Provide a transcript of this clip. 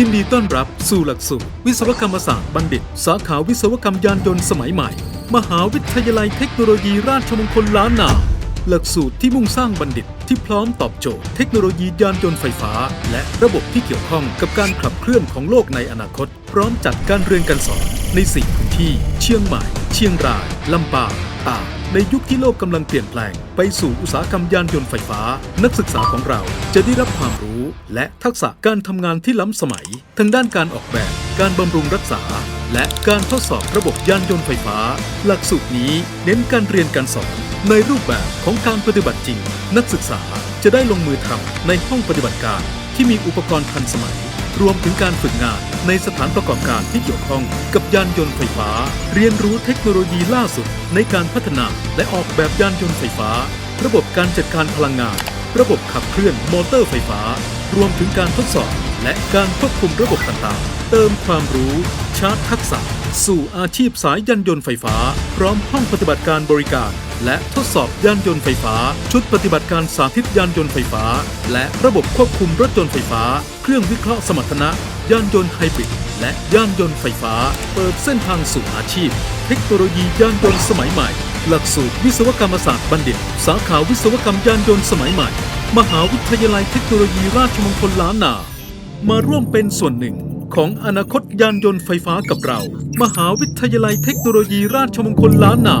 ยินดีต้อนรับสู่หลักสูตรวิศวกรรมศาสตร์บัณฑิต สาขาวิศวกรรมยานยนต์สมัยใหม่ มหาวิทยาลัยเทคโนโลยีราชมงคลล้านนา หลักสูตรที่มุ่งสร้างบัณฑิต ที่พร้อมตอบโจทย์เทคโนโลยียานยนต์ไฟฟ้า และระบบที่เกี่ยวข้องกับการขับเคลื่อนของโลกในอนาคต พร้อมจัดการเรียนการสอนในสี่พื้นที่ เชียงใหม่ เชียงรายลำปางตาก ในยุคที่โลกกำลังเปลี่ยนแปลง ไปสู่อุตสาหกรรมยานยนต์ไฟฟ้า นักศึกษาของเราจะได้รับความรู้ และทักษะการทำงานที่ล้ำสมัย ทั้งด้านการออกแบบ การบำรุงรักษา และการทดสอบระบบยานยนต์ไฟฟ้า หลักสูตรนี้เน้นการเรียนการสอน ในรูปแบบของการปฏิบัติจริง นักศึกษาจะได้ลงมือทำในห้องปฏิบัติการ ที่มีอุปกรณ์ทันสมัย รวมถึงการฝึกงาน ในสถานประกอบการที่เกี่ยวข้องกับยานยนต์ไฟฟ้า เรียนรู้เทคโนโลยีล่าสุดในการพัฒนาและออกแบบยานยนต์ไฟฟ้า ระบบการจัดการพลังงาน ระบบขับเคลื่อนมอเตอร์ไฟฟ้า รวมถึงการทดสอบ และการควบคุมระบบต่างๆ เติมความรู้ ชาร์จทักษะ สู่อาชีพสายยานยนต์ไฟฟ้า พร้อมห้องปฏิบัติการบริการและทดสอบยานยนต์ไฟฟ้า ชุดปฏิบัติการสาธิตยานยนต์ไฟฟ้า และระบบควบคุมรถยนต์ไฟฟ้า เครื่องวิเคราะห์สมรรถนะ ยานยนต์ไฮบริดและยานยนต์ไฟฟ้า เปิดเส้นทางสู่อาชีพ เทคโนโลยียานยนต์สมัยใหม่ หลักสูตรวิศวกรรมศาสตร์บัณฑิต สาขาวิศวกรรมยานยนต์สมัยใหม่ มหาวิทยาลัยเทคโนโลยีราชมงคลล้านนา มาร่วมเป็นส่วนหนึ่งของอนาคตยานยนต์ไฟฟ้ากับเรา มหาวิทยาลัยเทคโนโลยีราชมงคลล้านนา